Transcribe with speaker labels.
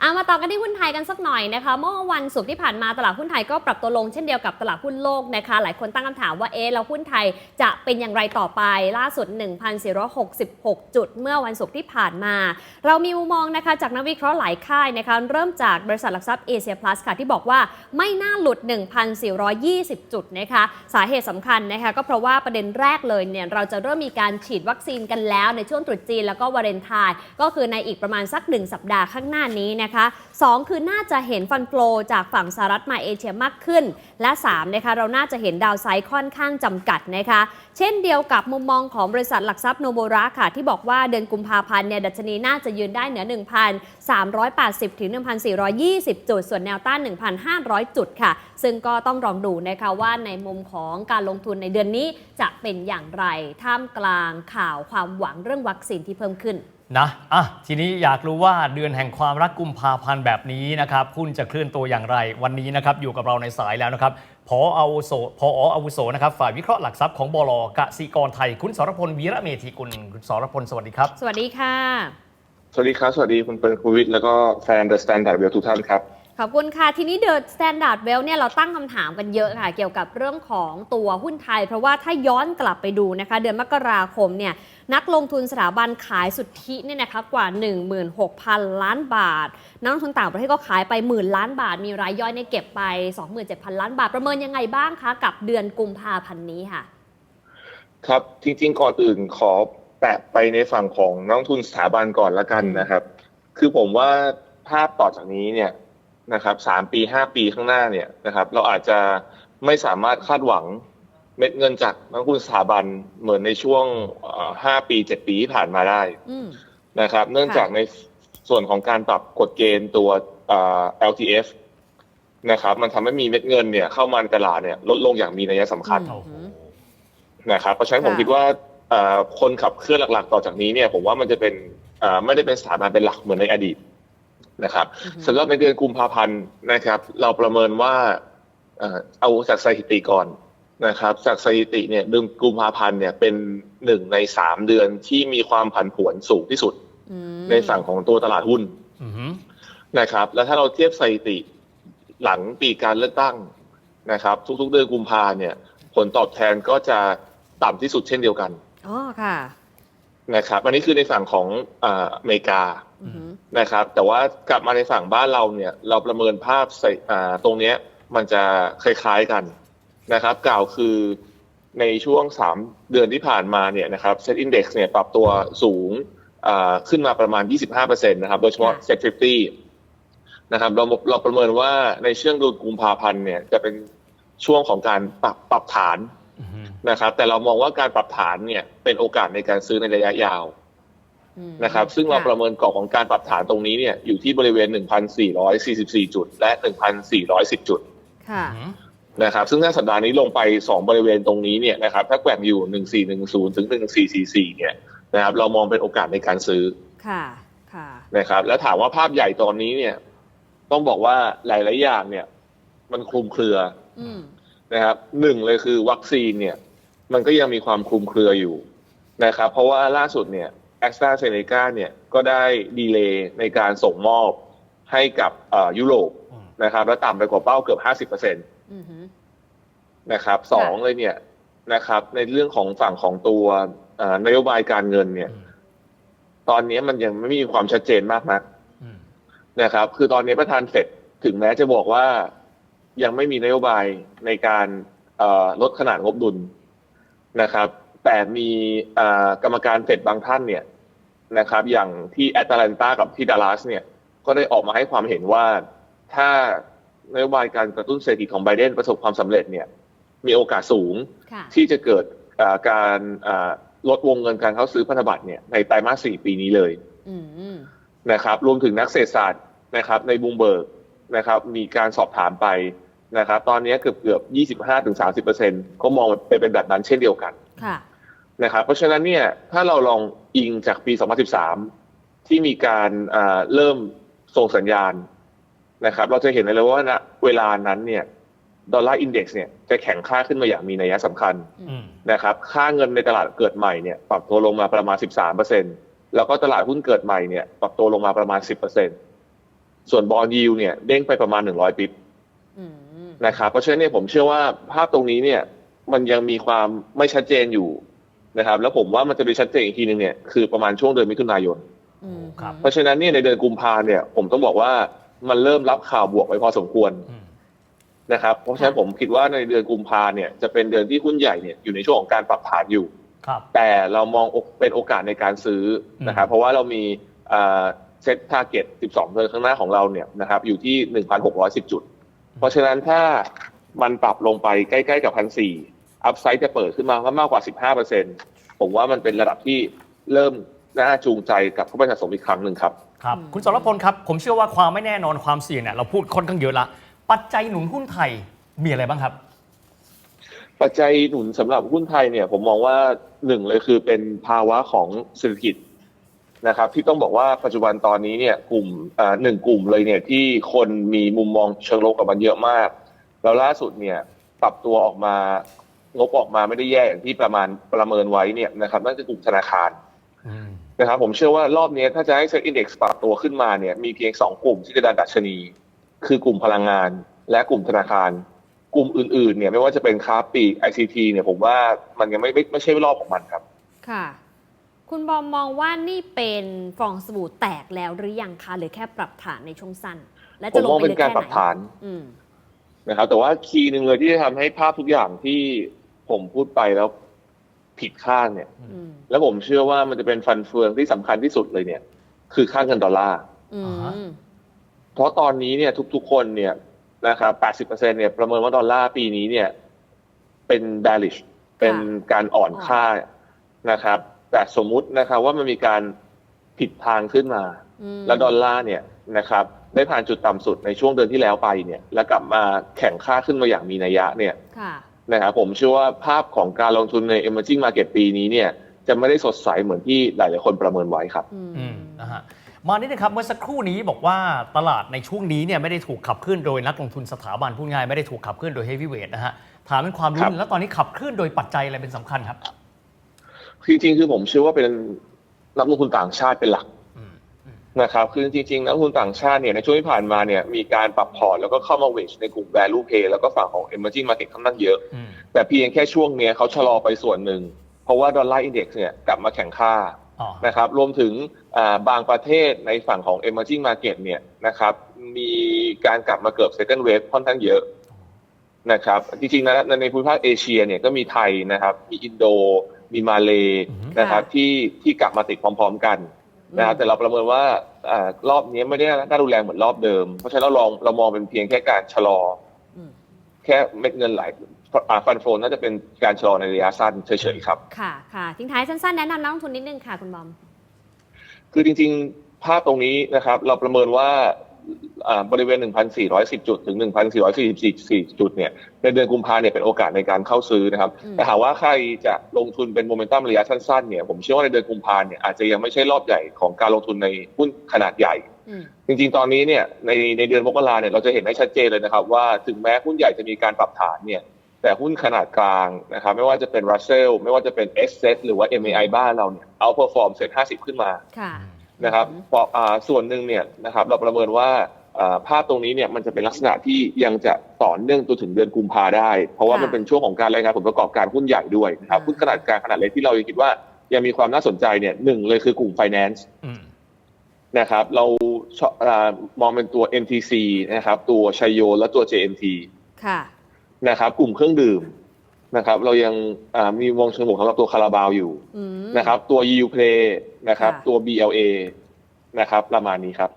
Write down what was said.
Speaker 1: เอามาต่อกันที่หุ้นไทยกันสักหน่อยนะคะ เมื่อวันศุกร์ที่ผ่านมาตลาดหุ้นไทยก็ปรับตัวลงเช่นเดียวกับตลาดหุ้นโลกนะคะ หลายคนตั้งคำถามว่าเอ๊ะแล้วหุ้นไทยจะเป็นอย่างไรต่อไปล่าสุด 1,466 จุด เมื่อวันศุกร์ที่ผ่านมา เรามีมุมมองนะคะจากนักวิเคราะห์หลายค่ายนะคะเริ่มจากบริษัทหลักทรัพย์เอเชียพลัสค่ะที่บอกว่าไม่น่าหลุด 1,420 จุดนะคะสาเหตุสำคัญนะคะก็เพราะว่าประเด็นแรกเลยเนี่ยเราจะเริ่มมีการฉีดวัคซีนกันแล้วในช่วงตรุษจีนแล้วก็วาเลนไทน์ก็คือในอีกประมาณสัก 1 สัปดาห์ข้างหน้านี้นะคะ2 คือน่าจะเห็นฟันโฟลจากฝั่งสหรัฐมาเอเชียมากขึ้น และ 3 นะคะ เราน่าจะเห็นดาวไซด์ค่อนข้างจำกัดนะคะ เช่นเดียวกับมุมมองของบริษัทหลักทรัพย์โนโบระค่ะ ที่บอกว่าเดือนกุมภาพันธ์เนี่ยดัชนีน่าจะยืนได้เหนือ 1,380 ถึง 1,420 จุด ส่วนแนวต้าน 1,500 จุดค่ะ ซึ่งก็ต้องลองดูนะคะว่าในมุมของการลงทุนในเดือนนี้จะเป็นอย่างไร ท่ามกลางข่าวความหวังเรื่องวัคซีนที่เพิ่มขึ้น
Speaker 2: นะอะทีนี้อยากรู้ว่าเดือนแห่งความรักกุมภาพันธ์แบบนี้นะครับหุ้นจะเคลื่อนตัวอย่างไร วันนี้นะครับอยู่กับเราในสายแล้วนะครับพออาวุโสพออาวุโสนะครับฝ่ายวิเคราะห์หลักทรัพย์ของบลกสิกรไทย คุณสรพลวีระเมธีกุลคุณสรพลสวัสดีครับ
Speaker 1: สวัสดีค่ะ
Speaker 3: สวัสดีครับ สวัสดีคุณเปิลคุณวิทย์แล้วก็แฟน The Standard Well ทุกท่านครับ
Speaker 1: ขอบคุณค่ะ ทีนี้ The Standard Well เนี่ยเราตั้งคำถามกันเยอะค่ะ เกี่ยวกับเรื่องของตัวหุ้นไทย เพราะว่าถ้าย้อนกลับไปดูนะคะ เดือนมกราคมเนี่ย นักลงทุนสถาบันขายสุทธิเนี่ยนะคะกว่า 16,000 ล้านบาท นักลงทุนต่างประเทศก็ขายไปหมื่นล้านบาท มีรายย่อยเนี่ยเก็บไป 27,000 ล้านบาท ประเมินยังไงบ้างคะกับเดือนกุมภาพันธ์นี้ค่ะ
Speaker 3: ครับจริงๆก่อนอื่นขอแตะไปในฝั่งของนักลงทุนสถาบันก่อนละกันนะครับ คือผมว่าภาพต่อจากนี้เนี่ยนะครับสามปีห้าปีข้างหน้าเนี่ยนะครับ เราอาจจะไม่สามารถคาดหวัง เม็ดเงินจากนักลงทุนสถาบันเหมือนในช่วงห้าปีเจ็ดปีที่ผ่านมาได้
Speaker 1: อืม
Speaker 3: นะครับ เนื่องจากในส่วนของการปรับกฎเกณฑ์ตัวเอ่อ LTF นะครับ มันทำให้มีเม็ดเงินเนี่ย เข้ามาในตลาดเนี่ยลดลงอย่างมีนัยสำคัญ
Speaker 1: อืม
Speaker 2: โอ้โห
Speaker 3: นะครับเพราะฉะนั้นผม
Speaker 1: ค่ะ
Speaker 3: คิดว่าเอ่อคนขับเคลื่อนหลัก ๆ ต่อจากนี้เนี่ย ผมว่ามันจะเป็นเอ่อไม่ได้เป็นสถาบันเป็นหลักเหมือนในอดีตนะครับ
Speaker 1: อือฮึ
Speaker 3: สำหรับในเดือนกุมภาพันธ์นะครับ เราประเมินว่าเอ่อเอาจากสถิติก่อน นะครับจากสถิติเนี่ยเดือนกุมภาพันธ์เนี่ยเป็นหนึ่งในสามเดือนที่มีความผันผวนสูงที่สุด
Speaker 1: อืม
Speaker 3: ในฝั่งของตัวตลาดหุ้น
Speaker 2: อือหือ
Speaker 3: นะครับ แล้วถ้าเราเทียบสถิติหลังปีการเลือกตั้งนะครับ ทุกๆ เดือนกุมภาเนี่ย ผลตอบแทนก็จะต่ำที่สุดเช่นเดียวกัน
Speaker 1: อ๋อค่ะ
Speaker 3: นะครับอันนี้คือในฝั่งของเอ่ออเมริกา
Speaker 1: อือหือ
Speaker 3: นะครับ แต่ว่ากลับมาในฝั่งบ้านเราเนี่ย เราประเมินภาพใส่อ่าตรงเนี้ยมันจะคล้ายๆกัน นะครับ กล่าวคือในช่วง 3 เดือนที่ผ่านมาเนี่ยนะครับเซ็ตอินดี x เนี่ยปรับตัวสูงอ่าขึ้นมาประมาณ 25%นะครับ โดยเฉพาะ
Speaker 1: ค่ะ
Speaker 3: เซ็ต50นะครับเราเราประเมินว่าในช่วงเดือนกุมภาพันธ์เนี่ยจะเป็นช่วงของการปรับปรับฐาน
Speaker 2: อือหือ
Speaker 3: นะครับ แต่เรามองว่าการปรับฐานเนี่ยเป็นโอกาสในการซื้อในระยะยาว
Speaker 1: อืม
Speaker 3: นะครับ ซึ่งเราประเมินกรอบของการปรับฐานตรงนี้เนี่ยอยู่ที่บริเวณ 1,444 จุด และ 1,410 จุด
Speaker 1: ค่ะ
Speaker 2: อือหือ
Speaker 3: นะครับซึ่งถ้าสัปดาห์นี้ลงไป 2 บริเวณตรงนี้เนี่ยนะครับถ้าแกว่งอยู่ 1410 ถึง 1444 เนี่ยนะครับเรามองเป็นโอกาสในการซื้อ
Speaker 1: ค่ะค่ะ
Speaker 3: นะครับแล้วถามว่าภาพใหญ่ตอนนี้เนี่ย ต้องบอกว่าหลาย ๆ อย่างเนี่ย มันคลุมเครือ
Speaker 1: อืม
Speaker 3: นะครับหนึ่งเลยคือวัคซีนเนี่ย มันก็ยังมีความคลุมเครืออยู่นะครับ เพราะว่าล่าสุดเนี่ยแอสตราเซเนกาเนี่ยก็ได้ดีเลย์ในการส่งมอบให้กับเอ่อยุโรป
Speaker 2: อืม
Speaker 3: นะครับ และต่ำไปกว่าเป้าเกือบ50%น
Speaker 1: อือหื อะ
Speaker 3: ครับสองเลยเนี่ยนะครับ ในเรื่องของฝั่งของตัวเอ่อนโยบายการเงินเนี่ย
Speaker 2: อืม
Speaker 3: ตอนนี้มันยังไม่มีความชัดเจนมากนัก
Speaker 2: อืม
Speaker 3: นะครับ คือตอนนี้ประธานเฟดถึงแม้จะบอกว่ายังไม่มีนโยบายในการเอ่อลดขนาดงบดุลนะครับ แต่มีเอ่อกรรมการเฟดบางท่านเนี่ยนะครับ อย่างที่แอตแลนตากับที่ดัลลัสเนี่ย ก็ได้ออกมาให้ความเห็นว่าถ้านโยบายการกระตุ้นเศรษฐกิจของไบเดนประสบความสำเร็จเนี่ย มีโอกาสสูง
Speaker 1: ค่ะ
Speaker 3: ที่จะเกิดเอ่อการเอ่อลดวงเงินการเข้าซื้อพันธบัตรเนี่ยในไตรมาสสี่ปีนี้เลย
Speaker 1: อืมอืม
Speaker 3: นะครับ รวมถึงนักเศรษฐศาสตร์นะครับในบูมเบิร์กนะครับ มีการสอบถามไปนะครับ ตอนนี้เกือบเกือบ25-30%ก็มองไปเป็นแบบนั้นเช่นเดียวกัน
Speaker 1: ค่ะ
Speaker 3: นะครับ เพราะฉะนั้นเนี่ยถ้าเราลองอิงจากปี2013ที่มีการเอ่อเริ่มส่งสัญญาณนะครับ เราจะเห็นเลยว่าณเวลานั้นเนี่ย ดอลลาร์อินเด็กซ์เนี่ยจะแข็งค่าขึ้นมาอย่างมีนัยสำคัญ
Speaker 2: อืม
Speaker 3: นะครับค่าเงินในตลาดเกิดใหม่เนี่ยปรับตัวลงมาประมาณ 13%แล้วก็ตลาดหุ้นเกิดใหม่เนี่ยปรับตัวลงมาประมาณ 10%ส่วนบอลยิวเนี่ยเด้งไปประมาณ 100 ปิบ
Speaker 1: อืม
Speaker 3: นะครับเพราะฉะนั้นเนี่ยผมเชื่อว่าภาพตรงนี้เนี่ยมันยังมีความไม่ชัดเจนอยู่นะครับ แล้วผมว่ามันจะไปชัดเจนอีกทีหนึงเนี่ยคือประมาณช่วงเดือนมิถุนายน
Speaker 1: อืม
Speaker 2: ครับ
Speaker 3: เพราะฉะนั้นเนี่ยในเดือนกุมภาเนี่ยผมต้องบอกว่ามันเริ่มรับข่าวบวกไปพอสมควร
Speaker 2: อืม
Speaker 3: นะครับ เพราะฉะนั้นผมคิดว่าในเดือนกุมภาเนี่ยจะเป็นเดือนที่หุ้นใหญ่เนี่ยอยู่ในช่วงของการปรับฐานอยู่
Speaker 2: ครับ
Speaker 3: แต่เรามองเป็นโอกาสในการซื้อนะครับเพราะว่าเรามีเซ็ตทาร์เก็ต 12 เดือนข้างหน้าของเราเนี่ยนะครับอยู่ที่ 1,610 จุด เพราะฉะนั้นถ้ามันปรับลงไปใกล้ๆกับ1,400อัพไซด์จะเปิดขึ้นมามากกว่า 15%ผมว่ามันเป็นระดับที่เริ่มน่าจูงใจกับผู้บริสะสมอีกครั้งหนึ่งครับ
Speaker 2: ครับ
Speaker 1: อืม
Speaker 2: คุณสรพลครับ ผมเชื่อว่าความไม่แน่นอนความเสี่ยงเนี่ยเราพูดค่อนข้างเยอะละ ปัจจัยหนุนหุ้นไทยมีอะไรบ้างครับ
Speaker 3: ปัจจัยหนุนสำหรับหุ้นไทยเนี่ย ผมมองว่าหนึ่งเลยคือเป็นภาวะของเศรษฐกิจนะครับที่ต้องบอกว่าปัจจุบันตอนนี้เนี่ยกลุ่มอ่าหนึ่งกลุ่มเลยเนี่ยที่คนมีมุมมองเชิงลบกับมันเยอะมาก แล้วล่าสุดเนี่ยปรับตัวออกมางบออกมาไม่ได้แย่อย่างที่ประมาณประเมินไว้เนี่ยนะครับนั่นคือกลุ่มธนาคาร
Speaker 2: อืม
Speaker 3: นะครับผมเชื่อว่ารอบนี้ถ้าจะให้เซ็ตอินดี x ปรับตัวขึ้นมาเนี่ยมีเพียงสองกลุ่มที่จะดันดัชนี คือกลุ่มพลังงาน และกลุ่มธนาคาร กลุ่มอื่นๆเนี่ยไม่ว่าจะเป็นค้าปลีก ICT เนี่ยผมว่ามันยังไม่ไม่ไม่ใช่รอบของมันครับ
Speaker 1: ค่ะ คุณบอมมองว่านี่เป็นฟองสบู่แตกแล้วหรือยังคะหรือแค่ปรับฐานในช่วงสั้น และ
Speaker 3: ผม
Speaker 1: จะลง
Speaker 3: มอง
Speaker 1: ไป
Speaker 3: เป็น
Speaker 1: ลึก
Speaker 3: การ
Speaker 1: แค่
Speaker 3: ปรับ
Speaker 1: ไหน
Speaker 3: ฐาน
Speaker 1: อืม
Speaker 3: นะครับ แต่ว่าคีย์หนึ่งเลยที่จะทำให้ภาพทุกอย่างที่ผมพูดไปแล้วผิดข้างเนี่ย
Speaker 1: อืม
Speaker 3: แล้วผมเชื่อว่ามันจะเป็นฟันเฟืองที่สำคัญที่สุดเลยเนี่ย คือค่าเงินดอลลาร์
Speaker 1: อื
Speaker 2: อ่าฮะ
Speaker 1: ม
Speaker 3: เพราะตอนนี้เนี่ยทุกๆคนเนี่ยนะครับ80%เนี่ยประเมินว่าดอลลาร์ปีนี้เนี่ยเป็น bearish เป็นการอ่อนค่านะครับ แต่สมมุตินะครับว่ามันมีการผิดทางขึ้นมา
Speaker 1: ม
Speaker 3: แล้วดอลลาร์เนี่ยนะครับได้ผ่านจุดต่ำสุดในช่วงเดือนที่แล้วไปเนี่ย แล้วกลับมาแข่งค่าขึ้นมาอย่างมีนัยยะเนี่ย
Speaker 1: ค่ะ
Speaker 3: นะครับผมเชื่อว่าภาพของการลงทุนใน emerging market ปีนี้เนี่ย จะไม่ได้สดใสเหมือนที่หลาย ๆ คนประเมินไว้ครับ
Speaker 1: อืม
Speaker 2: อืมนะฮะ มานิดนะครับเมื่อสักครู่นี้บอกว่าตลาดในช่วงนี้เนี่ยไม่ได้ถูกขับเคลื่อนโดยนักลงทุนสถาบันพูดง่ายไม่ได้ถูกขับเคลื่อนโดยเฮฟวีเวทนะฮะถามเป็นความ
Speaker 3: ครั
Speaker 2: รู้
Speaker 3: บ
Speaker 2: แล้วตอนนี้ขับเคลื่อนโดยปัจจัยอะไรเป็นสำคัญครับ
Speaker 3: จริงๆคือผมเชื่อว่าเป็นนักลงทุนต่างชาติเป็นหลัก
Speaker 2: อืมอืม
Speaker 3: นะครับคือจริงๆนักลงทุนต่างชาติเนี่ยในช่วงที่ผ่านมาเนี่ยมีการปรับพอร์ตแล้วก็เข้ามาเวชในกลุ่ม value play แล้วก็ฝั่งของ emerging market ค่อนข้างเยอะ
Speaker 2: อืม
Speaker 3: แต่เพียงแค่ช่วงเนี้ยเขาชะลอไปส่วนหนึ่ง เพราะว่าดอลลาร์อินเด็กซ์เนี่ยกลับมาแข่งค่า
Speaker 2: อ๋อ
Speaker 3: นะครับรวมถึงอ่าบางประเทศในฝั่งของ emerging market เนี่ยนะครับมีการกลับมาเกิด second wave ค่อนข้างเยอะนะครับจริงๆนะในภูมิภาคเอเชียเนี่ยก็มีไทยนะครับ มีอินโด มีมาเลนะครับที่ที่กลับมาติดพร้อม ๆ กันนะครับแต่เราประเมินว่าอารอบนี้ไม่ได้น่ารุนแรงเหมือนรอบเดิม เพราะฉะนั้นเราลองเรามองเป็นเพียงแค่การชะลอ
Speaker 1: อืม
Speaker 3: แค่เม็ดเงินไหล ฟันโฟนน่าจะเป็นการชะลอในระยะสั้นเฉยๆครับ
Speaker 1: ค่ะค่ะทิ้งท้ายสั้นๆ แนะนำนักลงทุนนิดนึงค่ะคุณบอม
Speaker 3: คือจริงๆภาพตรงนี้นะครับ เราประเมินว่าอ่าบริเวณ 1,410 จุด ถึง 1,444 จุด เนี่ย ในเดือนกุมภาเนี่ย เป็นโอกาสในการเข้าซื้อนะครับ
Speaker 1: อืม
Speaker 3: แต่หากว่าใครจะลงทุนเป็นโมเมนตัมระยะสั้นๆ เนี่ย ผมเชื่อว่าในเดือนกุมภาเนี่ย อาจจะยังไม่ใช่รอบใหญ่ของการลงทุนในหุ้นขนาดใหญ่
Speaker 1: อืม
Speaker 3: จริงๆ ตอนนี้เนี่ย ในในเดือนมกราเนี่ย เราจะเห็นได้ชัดเจนเลยนะครับ ว่าถึงแม้หุ้นใหญ่จะมีการปรับฐานเนี่ย แต่หุ้นขนาดกลางนะครับไม่ว่าจะเป็น Russell ไม่ว่าจะเป็น S set หรือว่า MAI บ้านเราเนี่ยเอาพอฟอร์มเซ็ต50ขึ้นมา
Speaker 1: ค่ะ
Speaker 3: นะครับพออ่าส่วนหนึ่งเนี่ยนะครับเราประเมินว่าอ่าภาพตรงนี้เนี่ยมันจะเป็นลักษณะที่ยังจะต่อเนื่องจนถึงเดือนกุมภาได้ เพราะว่า
Speaker 1: ค่ะ
Speaker 3: มันเป็นช่วงของการรายงานผลประกอบการหุ้นใหญ่ด้วยนะครับ
Speaker 1: อ่า
Speaker 3: หุ้นขนาดกลางขนาดเล็กที่เรายังคิดว่ายังมีความน่าสนใจเนี่ยหนึ่งเลยคือกลุ่ม finance
Speaker 2: อืม
Speaker 3: นะครับ เราชอบอามองเป็นตัว MTC นะครับ ตัวชัยโยและตัว JMT
Speaker 1: ค่ะ
Speaker 3: นะครับ กลุ่มเครื่องดื่มนะครับ เรายังอ่ามีวงเชิงบวกสำหรับตัวคาราบาวอยู่
Speaker 1: อืม
Speaker 3: นะครับ ตัว u Play นะครับ
Speaker 1: ค่ะ
Speaker 3: ตัว BLA นะครับ ประมาณนี้ครับ